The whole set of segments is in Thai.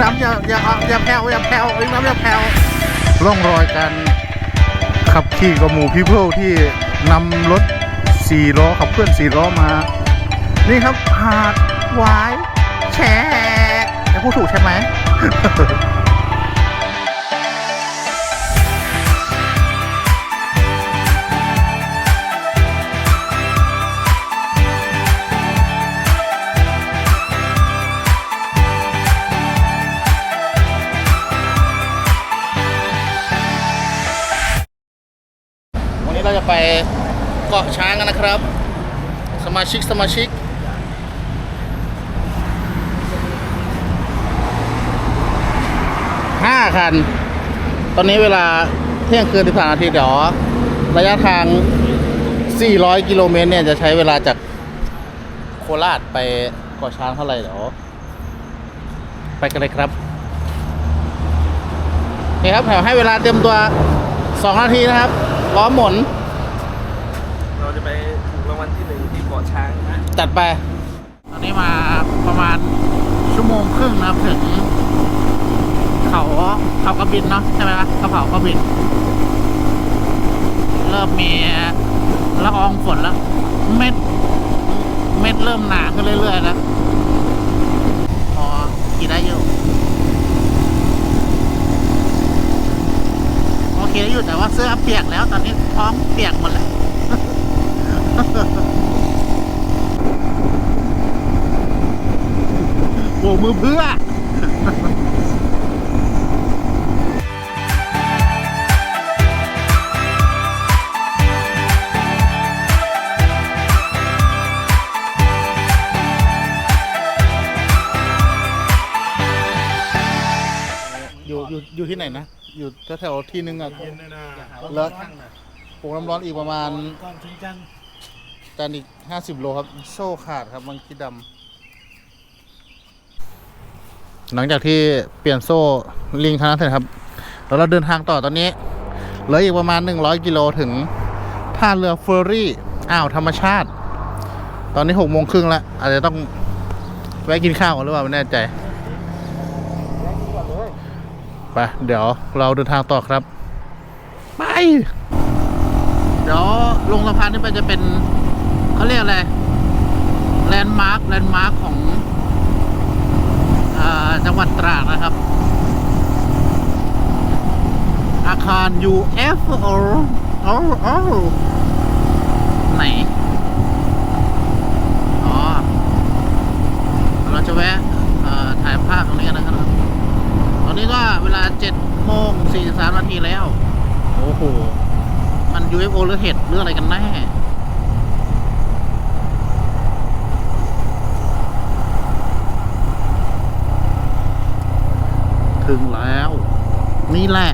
น้ำอย่าอย่าอย่าแผ่วอย่าแผ่ววิ่งน้ำอย่าแผ่วร่องรอยการขับขี่กับหมู่พิเพิลที่นำรถสี่ล้อขับเคลื่อนสี่ล้อมา นี่ครับหาดวายแฉกแต่พูดถูกใช่ไหมาะช้างกันนะครับ สมาชิกสมาชิกห้าคัน ตอนนี้เวลาเที่ยงคืนที่ผ่านนาทีเดี๋ยวระยะทาง 400 กิโลเมตรเนี่ยจะใช้เวลาจากโคราชไปเกาะช้างเท่าไหร่เดี๋ยวไปกันเลยครับโอเครับแถวให้เวลาเตรียมตัว 2 นาทีนะครับ ล้อมหมุน เราจะไปถูกรางวัลที่หนึ่งที่เกาะช้างนะจัดไป ตอนนี้มาประมาณชั่วโมงครึ่งนะครับถึง เขาเขากระบินเนาะใช่ไหมครับกระเผากระบิน เริ่มมีละอองฝนแล้ว เม็ด เม็ดเริ่มหนาขึ้นเรื่อยๆแล้วพอขี่ได้อยู่โอเคได้อยู่แต่ว่าเสื้อเปียกแล้ว ตอนนี้ท้องเปียกหมดแล้ว บกมือเพื่ออยู่อยู่อยู่ที่ไหนนะ อยู่แถวๆที่นึงอะแล้วปลูกน้ำร้อนอีกประมาณก่อนถึงจันทร์จานอีกห้าสิบโลครับ โซ่ขาดครับมังคีดำ หลังจากที่เปลี่ยนโซ่ลิงคณะเสร็จครับ แล้วเราเดินทางต่อตอนนี้เหลืออีกประมาณ 100 กิโลถึงท่าเรือเฟอร์รี่อ่าวธรรมชาติ ตอนนี้หกโมงครึ่งแล้ว อาจจะต้องแวะกินข้าวก่อนหรือเปล่าไม่แน่ใจไปเดี๋ยวเราเดินทางต่อครับ ไป เดี๋ยวลงสะพานนี้ไปจะเป็นเขาเรียกอะไรแลนด์มาร์คแลนด์มาร์คของ จังหวัดตราดนะครับ อาคาร UFO โอ้โอ้ไหน อ๋อ เราจะแวะถ่ายภาพตรงนี้กันนะครับ ตอนนี้ก็เวลา7โมง43นาทีแล้ว โอ้โห มัน UFO หรือเห็ดหรืออะไรกันแน่ ถึงแล้ว นี่แหละ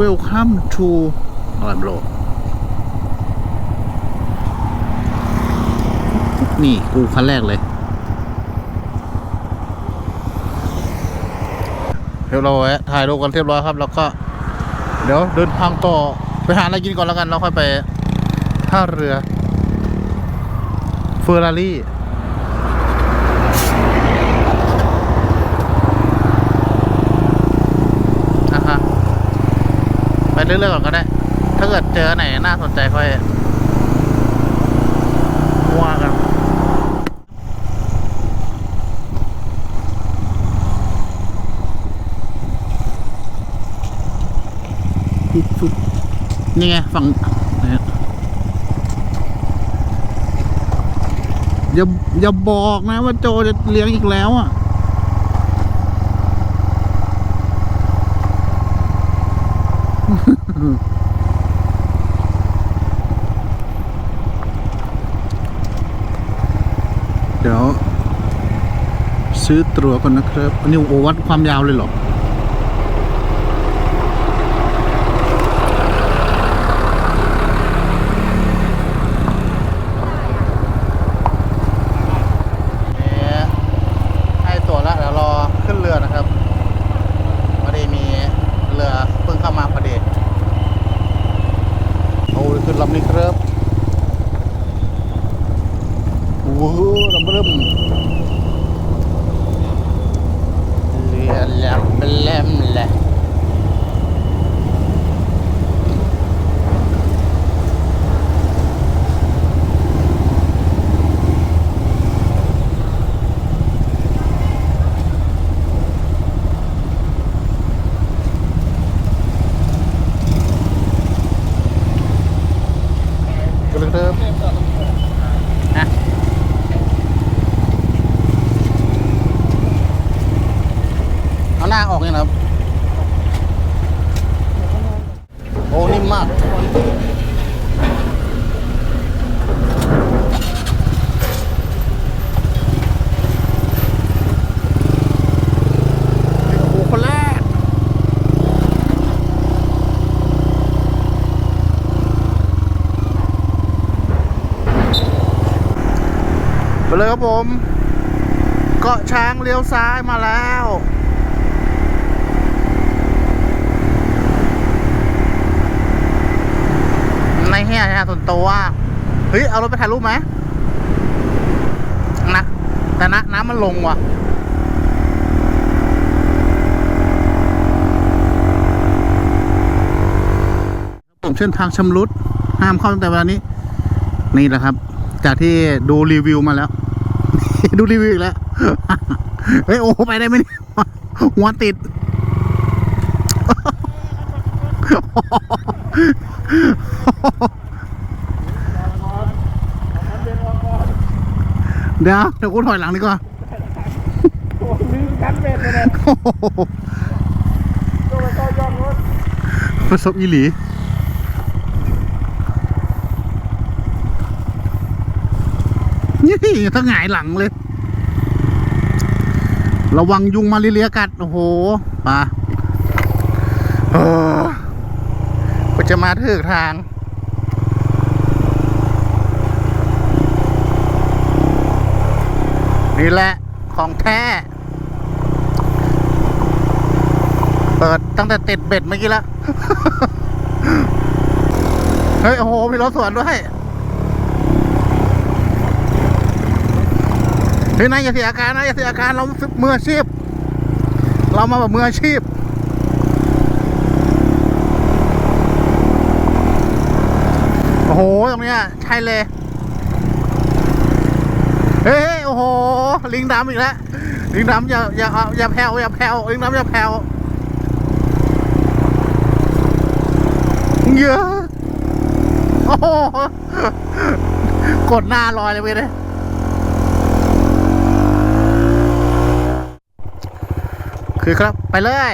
Welcome to อะไรไม่รู้นี่ กูคันแรกเลย เรียบร้อยถ่ายรูปกันเรียบร้อยครับ แล้วก็ เดี๋ยวเดินทางต่อ ไปหาอะไรกินก่อนแล้วกัน แล้วค่อยไปท่าเรือเฟอร์รารี่ อะฮะไป เรื่อยๆก่อนก็ได้ ถ้าเกิดเจอไหนน่าสนใจค่อยว่ากันฟุบฟุบนี่ไงฝั่งอย่าอย่าบอกนะว่าโจจะเลี้ยงอีกแล้วอะ ซื้อตั๋วก่อนนะครับอันนี้โอวัดความยาวเลยเหรอ ให้ตั๋วแล้วเดี๋ยวรอขึ้นเรือนะครับพอดีมีเรือเพิ่งเข้ามาพอดีโอ้ยขึ้นลำนี้ครับโอ้โหลำเริ่ม แหลมเป็นแหลมแหละก็เลยเริ่มอะ เอาหน้าออกเนี่ยนะครับ โอ้ นิ่มมาก โอ้โหคนแรก ไป เลยครับผม เกาะช้างเลี้ยวซ้ายมาแล้วในเฮียนี่ยส่วนตัวเฮ้ย เอารถไปถ่ายรูปไหมนะแต่นะน้ำมันลงว่ะผมเส้นทางชำรุด ห้ามเข้าตั้งแต่เวลานี้ นี่แหละครับ จากที่ดูรีวิวมาแล้ว ดูรีวิวอีกแล้ว เฮ้ย โอ้ ไปได้ไหมเนี่ยหัวติด เดี๋ยว เดี๋ยวกูถอยหลังดีกว่าลืมกันเบ็ดเลยโอ้โหก็มาเข้ายประสบอีหลี นี่ถ้าหงายหลังเลย ระวังยุงมาเลียกัด โอ้โหปลาเออก็จะมาถึงทางนี่แหละ ของแท้ เปิดตั้งแต่ติดเบ็ดเมื่อกี้แล้ว เฮ้ย โอ้โห มีรถสวนด้วย ฮ้ยนายอย่าเสียอาการนะอย่าเสียอาการเรามืออาชีพ เรามาแบบมืออาชีพโอ้โหตรงเนี้ยใช่เลยเฮ้ยโอ้โห ลิงดำอีกแล้วลิงดำอย่าอย่าอย่าแผ่วอย่าแผ่วลิงดำอย่าแผ่วเยอะโอ้โหกดหน้าลอยเลยเว้ยเนี่ยือครับ ไปเลย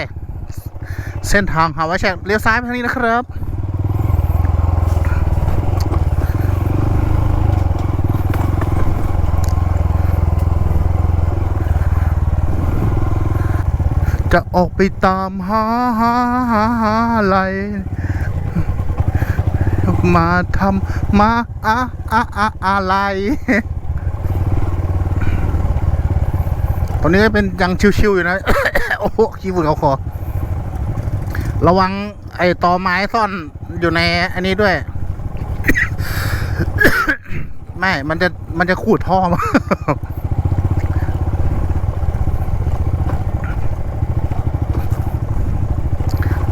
เส้นทางหาว้แชกเลี้ยวซ้ายไปทางนี้นะครับจะออกไปตามหาหาหาหาอะไรมาทำมาอะอะอะอะไร ตอนนี้เป็นยังชิวๆอยู่นะ โอ้โหขี้ฝุ่นเขาคอระวังไอ้ตอไม้ซ่อนอยู่ในอันนี้ด้วย ไม่ มันจะมันจะขูดท่อมา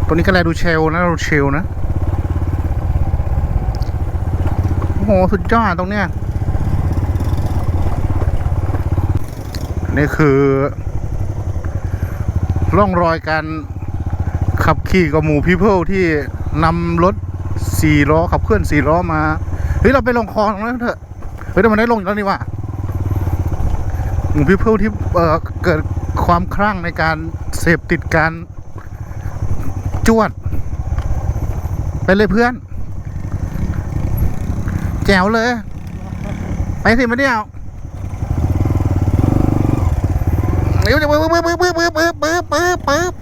ตัวนี้ก็แลดูเชลนะดูเชลนะโอ้โหสุดยอดตรงเนี้ยนี่คือ ร่องรอยการขับขี่กับหมู่พีเพิลที่นำรถสี่ล้อขับเคลื่อนสี่ล้อมา เฮ้ย เราไปลงคลองตรงนั้นเถอะ เฮ้ยแต่มันได้ลงแล้วนี่ว่าหมู่พีเพิลที่เอ่อเกิดความคลั่งในการเสพติดการจวด ไปเลยเพื่อน แจ๋วเลย ไปสิมาเดียว เดี๋ยวจะปึ๊บปึ๊บปึ๊บปึ๊บปึ๊บปึ๊บปึ๊บปึ๊บ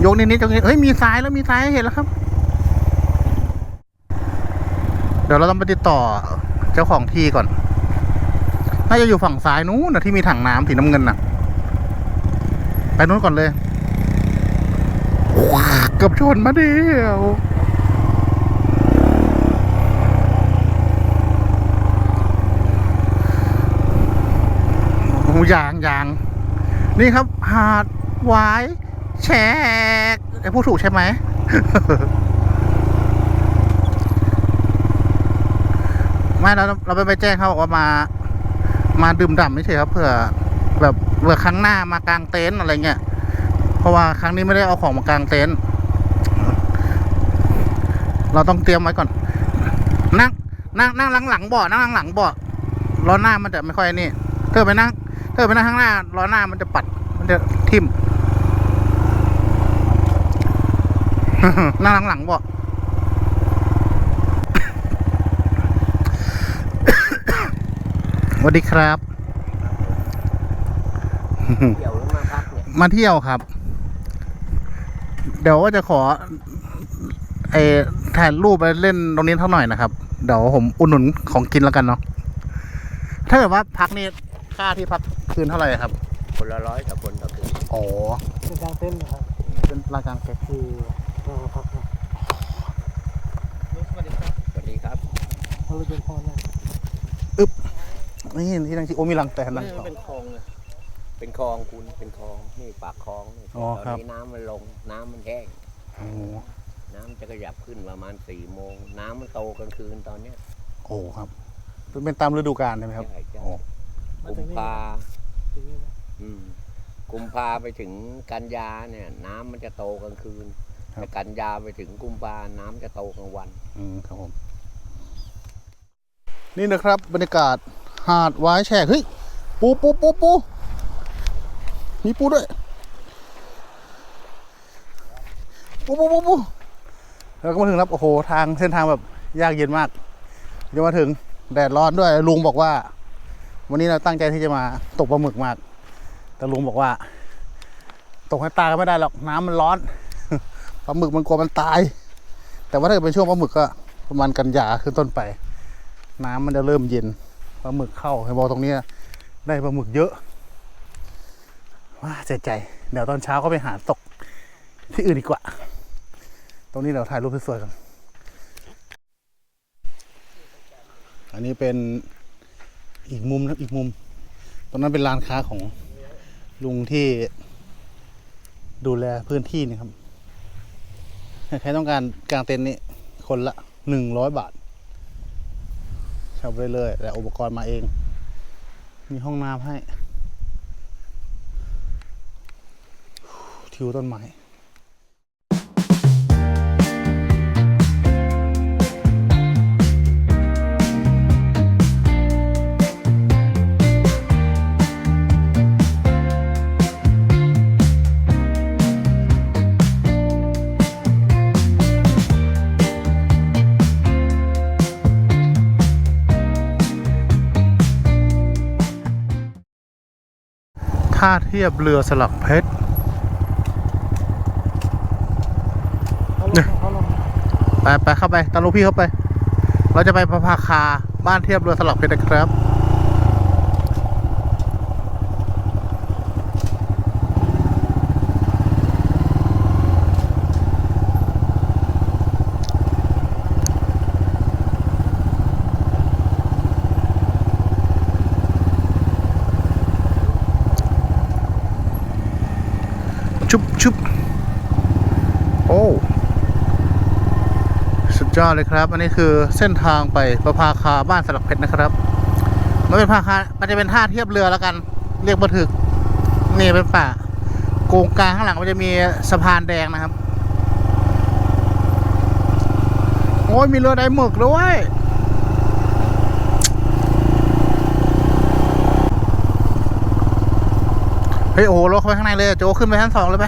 โยกนิดนิดๆตรงนี้เฮ้ยมีซ้ายแล้วมีซ้ายเห็นแล้วครับ เดี๋ยวเราต้องไปติดต่อเจ้าของที่ก่อนน่าจะอยู่ฝั่งซ้ายนู้นนะที่มีถังน้ำสีน้ำเงินน่ะ ไปนู้นก่อนเลยเกับชนมาเดียว ยางยาง นี่ครับ หาดวายแฉกไอ้พูดถูกใช่ไหม ไม่เราเราไปไปแจ้งเขาบอกว่ามา มาดื่มด่ำไม่ใช่ครับเผื่อ แบบเผื่อครั้งหน้ามากางเต็นท์อะไรเงี้ย เพราะว่าครั้งนี้ไม่ได้เอาของมากลางเต็นท์เราต้องเตรียมไว้ก่อน นั่ง นั่งนั่งหลังหลังเบาะนั่งหลังหลังเบาะล้อหน้ามันจะไม่ค่อยนี่ เธอไปนั่ง เธอไปนั่งข้างหน้าล้อหน้ามันจะปัด มันจะทิ่มนั่งหลังหลังๆบาะสวัสดีครับเดี่ยวแล้วมาพักเนี่ยมาเที่ยวครับ เดี๋ยวว่าจะขอไอถ่ายรูปไปเล่นตรงนี้เท่าหน่อยนะครับ เดี๋ยวผมอุดหนุนของกินแล้วกันเนาะถ้าเกิดว่าพักนี่ค่าที่พัก คืนเท่าไหร่ครับ คนละร้อยต่อคนต่อคืนอ๋อเป็นกลางเต้นท์นะครับเป็นรายการเก็บคือเราพักนะสวัสดีครับสวัสดีครับเราเลยเป็นพอนะนี่ที่นั่งที่โอมีรังแตนนะนี่มันเป็นคลองเลยเป็นคลองคุณเป็นคลองนี่ปากคลองนี่อ๋อตครัอบนนี้น้ำมันลง น้ำมันแห้งโอ้น้ำจะขยับขึ้นประมาณสี่โมง น้ำมันโตกลางคืนตอนเนี้ยโอ้ครับ เป็นตามฤดูกาลใช่ไหมครับใช่ใช่โอ้กุมภา ทีนี้นะอืมกุมภาไปถึงกันยาเนี่ย น้ำมันจะโตกลางคืนแต่กันยาไปถึงกุมภาน้ำจะโตกลางวัน อืมครับผมนี่นะครับบรรยากาศหาดวายแฉกเฮ้ยปูปูปูปูมีปูด้วยปูปูปูปูแล้วก็มาถึงครับโอ้โหทางเส้นทางแบบยากเย็นมากจะมาถึงแดดร้อนด้วยลุงบอกว่า วันนี้เราตั้งใจที่จะมาตกปลาหมึกมาก แต่ลุงบอกว่า ตกให้ตายก็ไม่ได้หรอกน้ำมันร้อนปลาหมึกมันกลัวมันตาย แต่ว่าถ้าเกิดเป็นช่วงปลาหมึกก็ประมาณกันยาขึ้นต้นไป น้ำมันจะเริ่มเย็นปลาหมึกเข้าให้บอกตรงนี้ได้ปลาหมึกเยอะว้าใจใจ เดี๋ยวตอนเช้าก็ไปหาตกที่อื่นดีกว่า ตรงนี้เราถ่ายรูปสวยๆกัน อันนี้เป็น อีกมุมนะครับอีกมุม ตรงนั้นเป็นร้านค้าของลุงที่ดูแลพื้นที่นี่ครับ ใครต้องการกางเต็นท์นี่คนละหนึ่งร้อยบาทเช่าไปเรื่อยๆแต่อุปกรณ์มาเอง มีห้องน้ำให้ ทิวต้นไม้ ท่าเทียบเรือสลักเพชรเขาลเนี่ยงเขาลงไปไปเข้าไปตามลูกพี่เข้าไป เราจะไปประภาคาบ้านเทียบเรือสลักเพชรนะครับ ชุบโอ้สุดยอดเลยครับ อันนี้คือเส้นทางไปประภาคาบ้านสลักเพชรนะครับ มันเป็นภาคามันจะเป็นท่าเทียบเรือแล้วกัน เรียกบัถึกนี่เป็นป่าโกงกลางข้างหลังมันจะมีสะพานแดงนะครับ โอ้ยมีเรือไดหมึกด้วยเฮ้ยโอ้โหรถเข้าไปข้างในเลยอะโจขึ้นไปชั้นสองเลยไป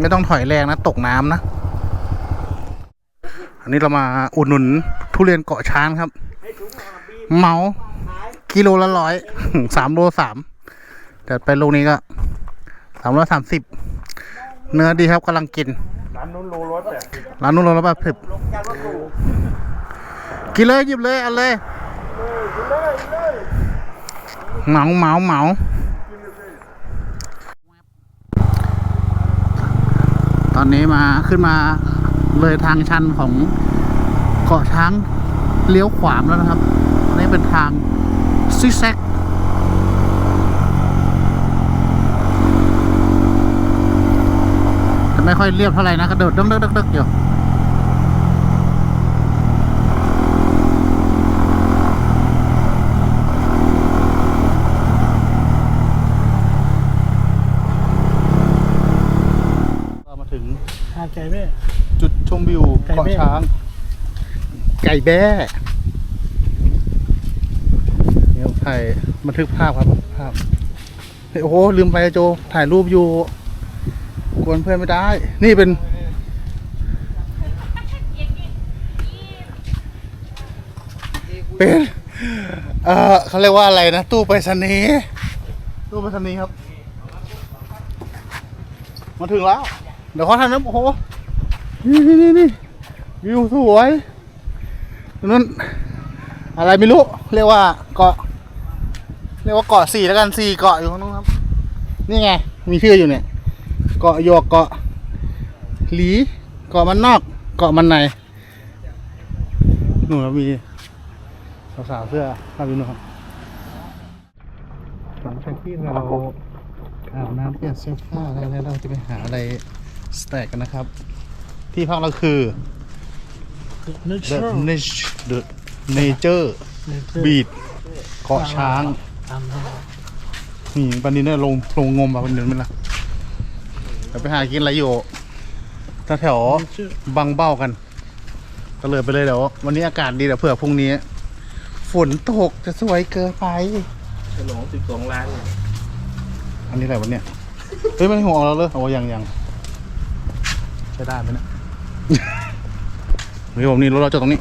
ไม่ต้องถอยแรงนะตกน้ำนะ อันนี้เรามาอุดหนุนทุเรียนเกาะช้างครับ เมากิโลละร้อยสามโลสามแต่ไปลูกนี้ก็สามร้อยสามสิบเนื้อดีครับกำลังกิน ร้านนู้นโลร้อยแปดสิบร้านนู้นโลร้อยแปดสิบกินเลยหยิบเลยเอาเลย เหมาเหมาเหมา ตอนนี้มาขึ้นมาเลยทางชันของเกาะช้างเลี้ยวขวามแล้วนะครับอันนี่เป็นทางซิกแซกแต่ไม่ค่อยเรียบเท่าไหร่นะกระโดดดึกดึกดึกดึกอยู่ เรามาถึง หาดไก่แม่ จุดชมวิวไก่เกาะแบ้ ช้าง ไก่แบ้เนี่ยถ่ายบันทึกภาพครับบันทึกภาพเฮ้ยโอ้โหลืมไปอะโจ ถ่ายรูปอยู่ กวนเพื่อนไม่ได้ นี่เป็น เป็น เออเขาเรียกว่าอะไรนะ ตู้ไปรษณีย์ตู้ไปรษณีย์ครับ มาถึงแล้ว เดี๋ยวเขาทำน้ำโอ้โหนี่นี่นี่นี่วิวสวยตรงนั้นอะไรไม่รู้ เรียกว่าเกาะ เรียกว่าเกาะสี่แล้วกันสี่เกาะอยู่ข้างนู้นครับ นี่ไง มีชื่ออยู่เนี่ย เกาะหยอกเกาะหลี เกาะมันนอก เกาะมันในนู่นเรามี สาวๆเสื้อผ้าวินนะครับหลังจากที่เราอาบน้ำเปลี่ยนเสื้อผ้าแล้วแล้วเราจะไปหาอะไร สแต็กกันนะครับ ที่พักเราคือนึก The เชื่อ Niche The Nature Beach เกาะช้างตามนั้นนี่ปันนี้เนี่ยลงลงงมอะปันนี้ไม่ละเดี๋ยวไปหากินอะไรอยู่แถวชื่อๆบางเบ้ากันก็เลยไปเลยเดี๋ยววันนี้อากาศดีเดี๋ยวเผื่อพรุ่งนี้ ฝนตกจะสวยเกินไปฉลองสิบสองล้าน อันนี้อะไรวะเนี่ย เฮ้ย มันหัวออกแล้วเลยโอ้ยังยัง ใช้ได้ไหมเนี่ยเฮ้ยผมนี่รถเราจอดตรงนี้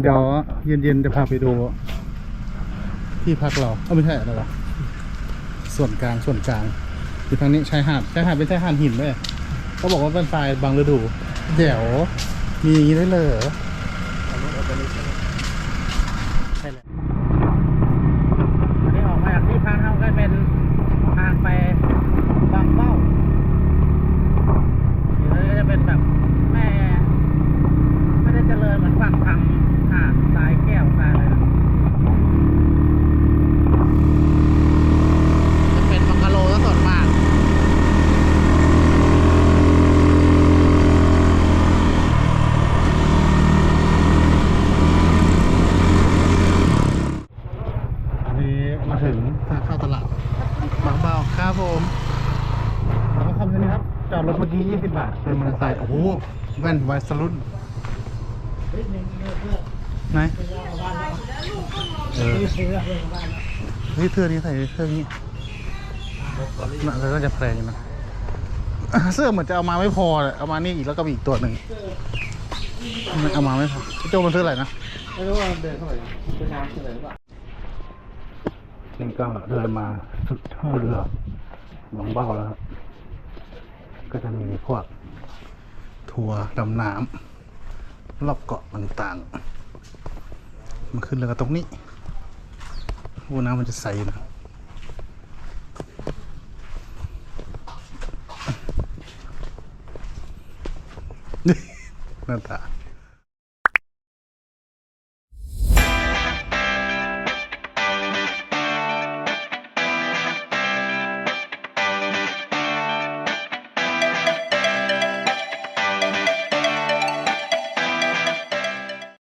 เดี๋ยวเย็นๆจะพาไปดู ที่พักเราเอ้าไม่ใช่อะไรวะส่วนกลางส่วนกลางอยู่ทางนี้ชายหาดชายหาดเป็นชายหาดหินด้วยเขาบอกว่าเป็นทรายบางฤดูเดี๋ยวมีอย่างนี้ได้เลยเหรอ ใช่เลย อันนี้ออกมาจากที่พักเราก็เป็นทางไปบางเบ้าเดี๋ยวนี้ก็จะเป็นแบบแม่ ไม่ได้เจริญเหมือนฝั่งทางหาดทรายแก้วทรายอะไรนะจะเป็นบังกะโลซะส่วนมาก อันนี้ มาถึงทางเข้าตลาดบางเบาครับผมแล้วก็คำนี้ครับจอดรถเมื่อกี้20 บาทเป็นมอเตอร์ไซค์โอ้โหแว่นไวสรุ่นไหนเออเฮ้ยเสื้อนี้ใส่เสื้อนี้น่าจะแพงอยู่นะเสื้อเหมือนจะเอามาไม่พอเลยเอามานี่อีกแล้วก็มีอีกตัวหนึ่งเอามาไม่พอโจมันซื้ออะไรนะไม่รู้ว่าเดินเท่าไหร่เป็นน้ำเท่าไหร่หรือเปล่า นี่ก็เดินมาสุดท่าเรือหนองเบ้าแล้วก็จะมีพวกทัวร์ดำน้ำรอบเกาะต่างๆ มาขึ้นเรือกันตรงนี้โอ้น้ำมันจะใสนะนี่หน้าตา